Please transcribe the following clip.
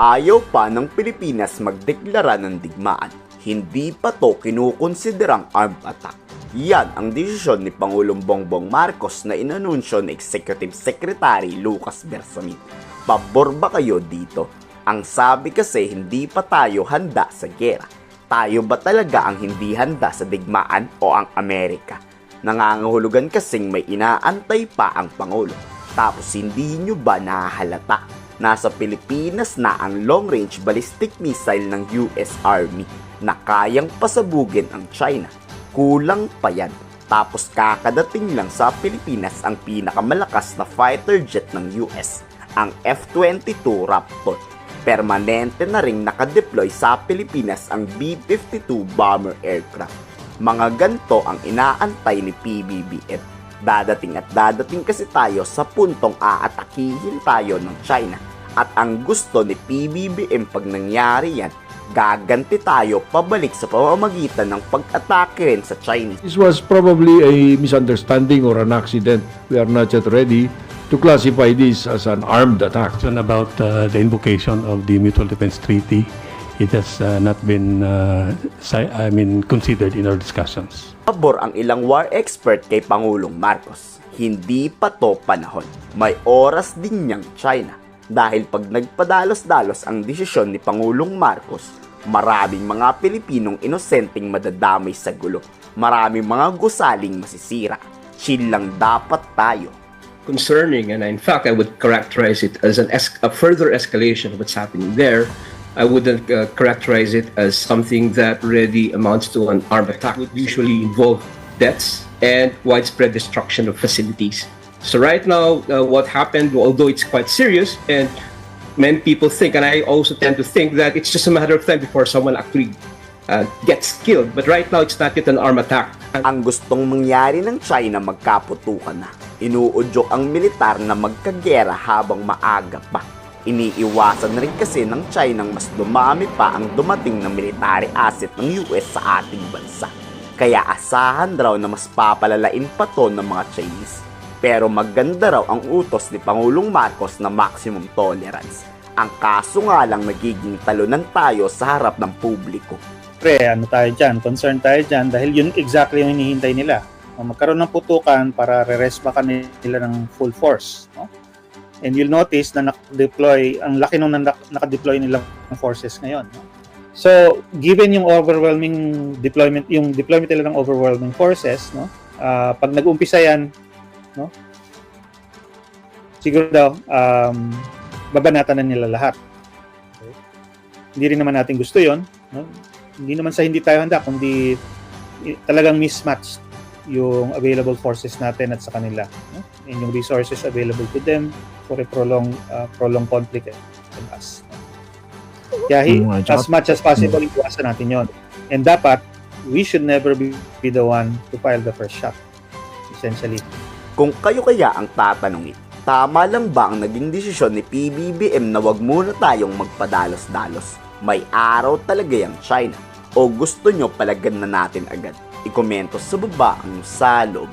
Ayaw pa ng Pilipinas magdeklara ng digmaan. Hindi pa to kinukonsiderang armed attack. Yan ang desisyon ni Pangulong Bongbong Marcos na inanunsyo ni Executive Secretary Lucas Bersamin. Pabor ba kayo dito? Ang sabi kasi hindi pa tayo handa sa gera. Tayo ba talaga ang hindi handa sa digmaan o ang Amerika? Nangangahulugan kasing may inaantay pa ang Pangulo. Tapos hindi nyo ba nahahalata? Nasa Pilipinas na ang long-range ballistic missile ng US Army na kayang pasabugin ang China. Kulang pa yan. Tapos kakadating lang sa Pilipinas ang pinakamalakas na fighter jet ng US, ang F-22 Raptor. Permanente na ring nakadeploy sa Pilipinas ang B-52 bomber aircraft. Mga ganto ang inaantay ni PBBM. Dadating at dadating kasi tayo sa puntong aatakihin tayo ng China. At ang gusto ni PBBM pag nangyari yan, gaganti tayo pabalik sa pamamagitan ng pag-atake rin sa Chinese. This was probably a misunderstanding or an accident. We are not yet ready to classify this as an armed attack. question about uh, the invocation of the Mutual Defense Treaty. It has uh, not been, uh, I mean, considered in our discussions. Pabor ang ilang war expert kay Pangulong Marcos. Hindi pa to panahon. May oras din niyang China. Dahil pag nagpadalos-dalos ang desisyon ni Pangulong Marcos, maraming mga Pilipinong inosenteng madadamay sa gulo. Maraming mga gusaling masisira. Chill lang dapat tayo. concerning, and in fact, I would characterize it as an es- a further escalation of what's happening there. I wouldn't uh, characterize it as something that really amounts to an armed attack. It would usually involve deaths and widespread destruction of facilities. So right now, uh, what happened, although it's quite serious, and many people think, and I also tend to think that it's just a matter of time before someone actually uh, gets killed. But right now, it's not yet an armed attack. Ang gustong mangyari ng China magkaputukan na. Inuudyok ang militar na magkagera habang maaga pa. Iniiwasan rin kasi ng China mas dumami pa ang dumating na military asset ng US sa ating bansa. Kaya asahan raw na mas papalalain pa to ng mga Chinese. Pero maganda raw ang utos ni Pangulong Marcos na maximum tolerance. Ang kaso nga lang nagiging talunan tayo sa harap ng publiko. Pre, ano tayo dyan, concern tayo dyan dahil yun exactly yung hinihintay nila. Magkaroon ng putukan para re-rest back nila ng full force. No? And you'll notice na naka-deploy, ang laki nung nak- naka-deploy nilang forces ngayon. No? So, given yung overwhelming deployment, yung deployment nila ng overwhelming forces, no? ah, pag nag-umpisa yan, no? siguro daw, um, babanatan na nila lahat. Okay? Hindi rin naman natin gusto yon no? hindi naman sa hindi tayo handa, kundi talagang mismatched yung available forces natin at sa kanila. No? And yung resources available to them for a prolonged, uh, prolonged conflict with us. Kaya Mm, as much as possible, iwasan natin yon. And dapat, we should never be, be the one to file the first shot. Essentially. Kung kayo kaya ang tatanungin, tama lang ba ang naging desisyon ni PBBM na wag muna tayong magpadalos-dalos? May araw talaga yung China. O gusto nyo palagan na natin agad? Ikomento sa baba ang salobi.